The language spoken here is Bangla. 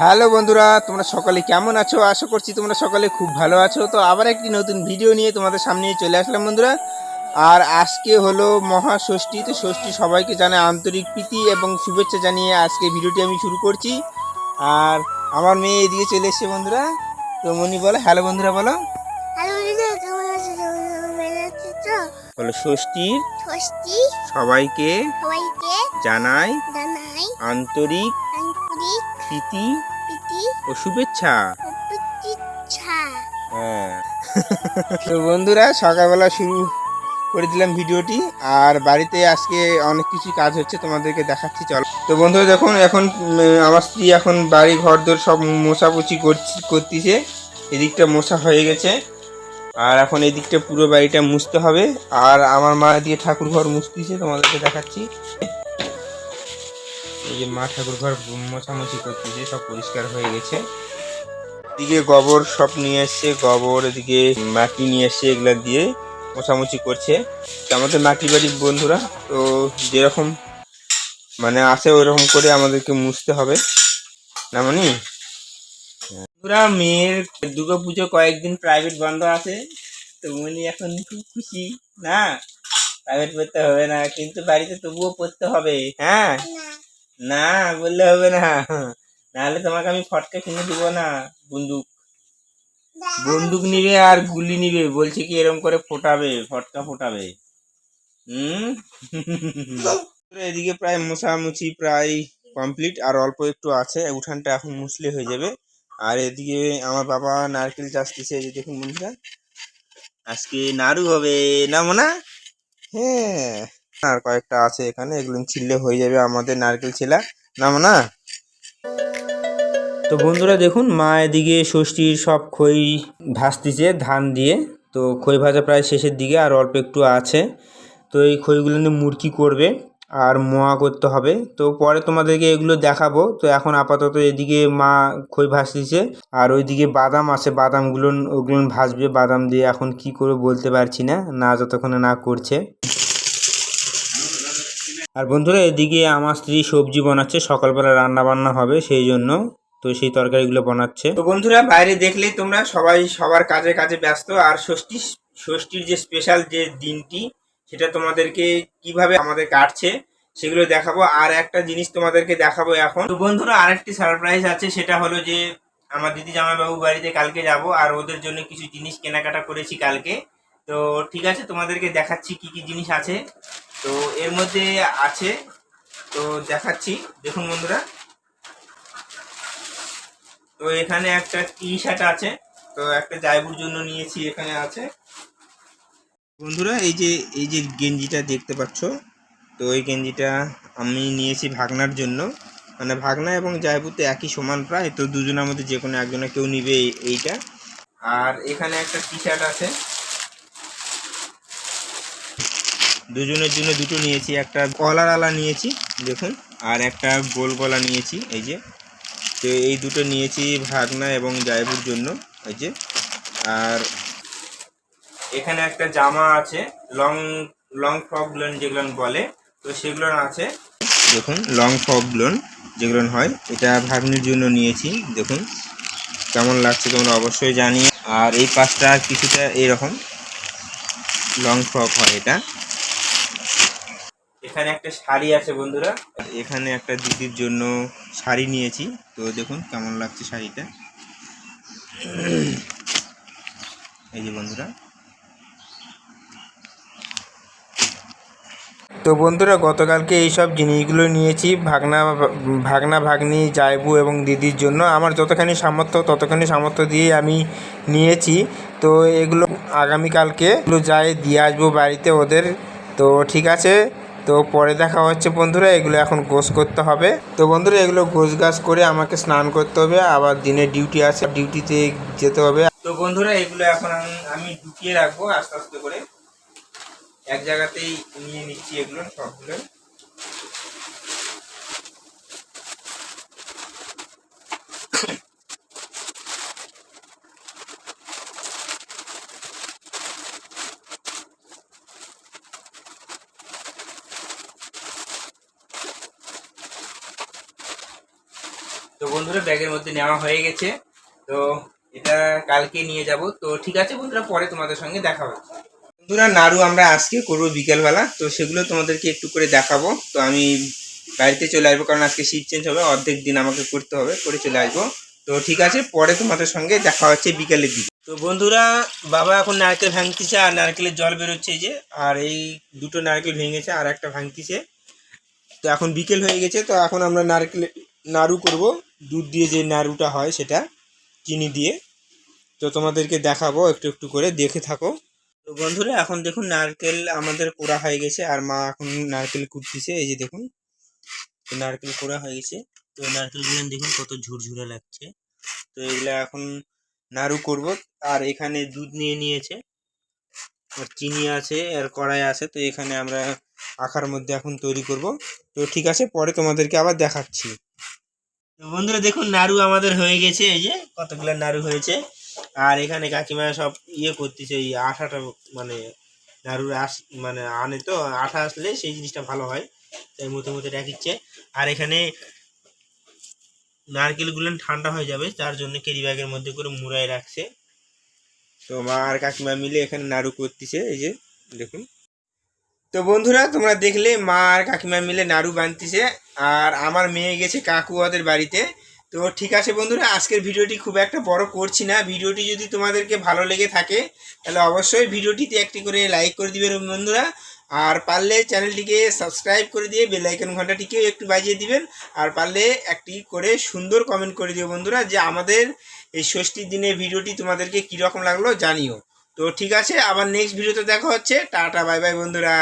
হ্যালো বন্ধুরা তোমরা সকলে কেমন আছো? আশা করছি তোমরা সকলে খুব ভালো আছো। তো আবার একটি নতুন ভিডিও নিয়ে তোমাদের সামনে চলে আসলাম বন্ধুরা। আর আজকে হলো মহাষষ্ঠী তো ষষ্ঠী সবাইকে জানাই আন্তরিক প্রীতি এবং শুভেচ্ছা জানিয়ে আজকে ভিডিওটি আমি শুরু করছি। আর আমার মেয়ে এদিকে চলে এসছে বন্ধুরা। তো মনি বলো হ্যালো বন্ধুরা বলো। বলো ষষ্ঠীর ষষ্ঠী সবাইকে সবাইকে জানাই জানাই আন্তরিক আন্তরিক প্রীতি প্রীতি। ও শুভেচ্ছা। প্রতীক্ষা হ্যাঁ। তো বন্ধুরা সকালবেলা শুরু করে দিলাম ভিডিওটি আর বাড়িতে আজকে অনেক কিছু কাজ হচ্ছে তোমাদেরকে দেখাচ্ছি চলো। তো বন্ধুরা দেখুন এখন আমার স্ত্রী এখন বাড়ি ঘর দর সব মোছাপুছি করছি করতেছে। এদিকটা মোছা হয়ে গেছে। আর এখন এদিকটা পুরো বাড়িটা মুছতে হবে। আর আমার মা দিয়ে ঠাকুর ঘর মুছতেছে তোমাদেরকে দেখাচ্ছি। এই যে মা ঠাকুর ঘর মোছামুছি করতেছে সব পরিষ্কার হয়ে গেছে। এদিকে গোবর সব নিয়ে এসছে গোবর এদিকে মাটি নিয়ে এসছে এগুলা দিয়ে মোছামুছি করছে। তো আমাদের মাটি বাড়ির বন্ধুরা তো যেরকম মানে আছে ওইরকম করে আমাদেরকে মুছতে হবে। না মানে? বন্ধুরা মেয়ের দুর্গা পুজো কয়েকদিন প্রাইভেট বন্ধ আছে তো উনি এখন খুব খুশি না? প্রাইভেট পড়তে হবে না কিন্তু বাড়িতে তবুও পড়তে হবে হ্যাঁ? না, বললে হবে না। নাহলে তোমাকে আমি ফটকা কিনে দিব না, বন্দুক। বন্দুক নিবে আর গুলি নিবে, বলছে কি এরকম করে ফোটাবে, ফটকা ফোটাবে। হুম? এদিকে প্রায় মোছামুছি প্রায় কমপ্লিট, আর অল্প একটু আছে, উঠানটা এখন মুছলে হয়ে যাবে। আর এদিকে আমার বাবা নারকেল চাষ দিছে যে দেখুন বন্ধুরা। আজকে নাড়ু হবে না? মোনা হ্যাঁ। আর কয়েকটা আছে এখানে, এগুলো ছিললে হয়ে যাবে আমাদের নারকেল ছেলা, না মোনা? তো বন্ধুরা দেখুন, মা এদিকে ষষ্ঠীর সব খই ভাসতিছে ধান দিয়ে। তো খই ভাজা প্রায় শেষের দিকে আর অল্প একটু আছে। তো এই খইগুলো নিয়ে মুরকি করবে আর মোয়া করতে হবে। তো পরে তোমাদেরকে এগুলো দেখাবো। তো এখন আপাতত এদিকে মা খই ভাসতিছে আর ওইদিকে বাদাম আছে, বাদামগুলো, ওগুলো ভাজবে। বাদাম দিয়ে এখন কি করবে বলতে পারছি না না যতক্ষণে না করছে। আর বন্ধুরা, এদিকে আমার স্ত্রী সবজি বানাচ্ছে, সকালবেলা রান্না বান্না হবে, সেই জন্য তো সেই তরকারিগুলো বানাচ্ছে। তো বন্ধুরা, বাইরে দেখলেই তোমরা সবাই সবার কাজে কাজে ব্যস্ত, আর ষষ্ঠী, ষষ্ঠীর যে স্পেশাল যে দিনটি, সেটা তোমাদেরকে কীভাবে আমাদের কাটছে, সেগুলো দেখাবো। আর একটা জিনিস তোমাদেরকে দেখাবো এখন। তো বন্ধুরা, আরেকটি সারপ্রাইজ আছে, সেটা হলো যে আমার দিদি জামাইবাবু বাড়িতে কালকে যাব, আর ওদের জন্য কিছু জিনিস কেনাকাটা করেছি কালকে। তো ঠিক আছে, তোমাদেরকে দেখাচ্ছি কি কি জিনিস আছে। তো এর মধ্যে আছে, তো দেখাচ্ছি। দেখুন বন্ধুরা। তো এখানে একটা টি শার্ট আছে, তো একটা জায়বুর জন্য নিয়েছি, এখানে আছে। বন্ধুরা, এই যে এই যে গেঞ্জিটা দেখতে পাচ্ছ, তো এই গেঞ্জিটা আমি নিয়েছি ভাগনার জন্য। মানে ভাগনা এবং জায়বুর তো একই সমান প্রায়, তো দুজনের মধ্যে যে কোনো একজনে কেউ নিবে এইটা। আর এখানে একটা টি শার্ট আছে। দুজনের জন্য দুটো নিয়েছি, একটা কলার আলা নিয়েছি, দেখুন, আর একটা গোল গলা নিয়েছি, এই যে। তো এই দুটো নিয়েছি ভাগনা এবং জায়বুর জন্য, এই যে। আর এখানে একটা জামা আছে, লং লং ফ্রকগুলো যেগুলো বলে, তো সেগুলো আছে। দেখুন, লং ফ্রকগুলো যেগুলো হয়, এটা ভাগ্নির জন্য নিয়েছি, দেখুন। কেমন লাগছে তোমরা অবশ্যই জানিয়ে আর এই পাশটা কিছুটা এরকম লং ফ্রক হয় এটা। এখানে একটা শাড়ি আছে বন্ধুরা। এখানে একটা দিদির জন্য শাড়ি নিয়েছি। তো দেখুন কেমন লাগছে শাড়িটা। এই যে বন্ধুরা। তো বন্ধুরা, গতকালকে এইসব জিনিসগুলো নিয়েছি, ভাগনা ভাগনা, ভাগ্নি জায়বু এবং দিদির জন্য। আমার যতখানি সামর্থ্য, ততখানি সামর্থ্য দিয়ে আমি নিয়েছি। তো এগুলো আগামীকালকে, এগুলো যাই দিয়ে আসব বাড়িতে ওদের। তো ঠিক আছে। তো পরে দেখা হচ্ছে বন্ধুরা, এগুলো এখন গোস করতে হবে। তো বন্ধুরা, এগুলো গোস গাছ করে আমাকে স্নান করতে হবে, আবার দিনে ডিউটি আছে, ডিউটিতে যেতে হবে। তো বন্ধুরা, এগুলো এখন আমি- ঢুকিয়ে রাখব আস্তে আস্তে করে। এক জায়গাতেই নিয়ে নিচ্ছি এগুলো সবগুলো। তো বন্ধুরা, ব্যাগের মধ্যে নেওয়া হয়ে গেছে। তো এটা কালকে নিয়ে যাব। তো ঠিক আছে বন্ধুরা, পরে তোমাদের সঙ্গে দেখা হবে। বন্ধুরা, নাড়ু আমরা আজকে করব বিকেলবেলা। তো সেগুলো তোমাদেরকে একটু করে দেখাবো। তো আমি বাড়িতে চলে আসব, কারণ আজকে শীত চেঞ্জ হবে। অর্ধেক দিন আমাকে করতে হবে, করে চলে আসব। তো ঠিক আছে, পরে তোমাদের সঙ্গে দেখা হচ্ছে বিকেলের দিকে। তো বন্ধুরা, বাবা এখন নারকেল ভাঙতিছে, আর নারকেলের জল বেরোচ্ছে যে। আর এই দুটো নারকেল ভেঙেছে, আর একটা ভাঙতিছে। তো এখন বিকেল হয়ে গেছে, তো এখন আমরা নারকেল নাড়ু করব। দুধ দিয়ে যে নাড়ুটা হয় সেটা চিনি দিয়ে। তো তোমাদেরকে দেখাবো, একটু একটু করে দেখে থাকো। তো বন্ধুরা, এখন দেখুন নারকেল আমাদের কোড়া হয়ে গেছে, আর মা এখন নারকেল কুটতিছে। এই যে দেখুন, তো নারকেল কোড়া হয়ে গেছে। তো নারকেলগুলো দেখুন কত ঝুরঝুরে লাগছে। তো এগুলা এখন নাড়ু করব, আর এখানে দুধ নিয়ে নিয়েছে। আর চিনি আছে, আর কড়াই আছে, তো এখানে আমরা আখার মধ্যে এখন তৈরি করব। তো ঠিক আছে, পরে তোমাদেরকে আবার দেখাচ্ছি। তো বন্ধুরা দেখুন, নাড়ু আমাদের হয়ে গেছে, এই যে কতগুলো নাড়ু হয়েছে। আর এখানে কাকিমা সব ইয়ে করতেছে, এই আঠাটা মানে নাড়ুর আস মানে আনে তো, আঠা আসলে সেই জিনিসটা ভালো হয়, তাই মতো মতো রাখিচ্ছে আর এখানে নারকেলগুলো ঠান্ডা হয়ে যাবে, তার জন্য কেরি ব্যাগের মধ্যে করে মুড়াই রাখছে। তো মা আর কাকিমা মিলে এখানে নাড়ু করতেছে, এই যে দেখুন। তো বন্ধুরা, তোমরা দেখলে মা আর কাকিমা মিলে নাড়ু বানতেছে, আর আমার মেয়ে গেছে কাকু ওদের বাড়িতে। তো ঠিক আছে বন্ধুরা, আজকের ভিডিওটি খুব একটা বড় করছি না। ভিডিওটি যদি তোমাদেরকে ভালো লেগে থাকে, তাহলে অবশ্যই ভিডিওটিতে একটি করে লাইক করে দিবে বন্ধুরা। আর পারলে চ্যানেলটিকে সাবস্ক্রাইব করে দিয়ে বেল আইকন ঘন্টাটিকেও একটু বাজিয়ে দিবেন। আর পারলে একটি করে সুন্দর কমেন্ট করে দিও বন্ধুরা, যে আমাদের এই ষষ্ঠীর দিনে ভিডিওটি তোমাদেরকে কীরকম লাগল জানিও। তো ঠিক আছে আবার নেক্সট ভিডিওতে দেখা হচ্ছে। টাটা বাই বাই বন্ধুরা।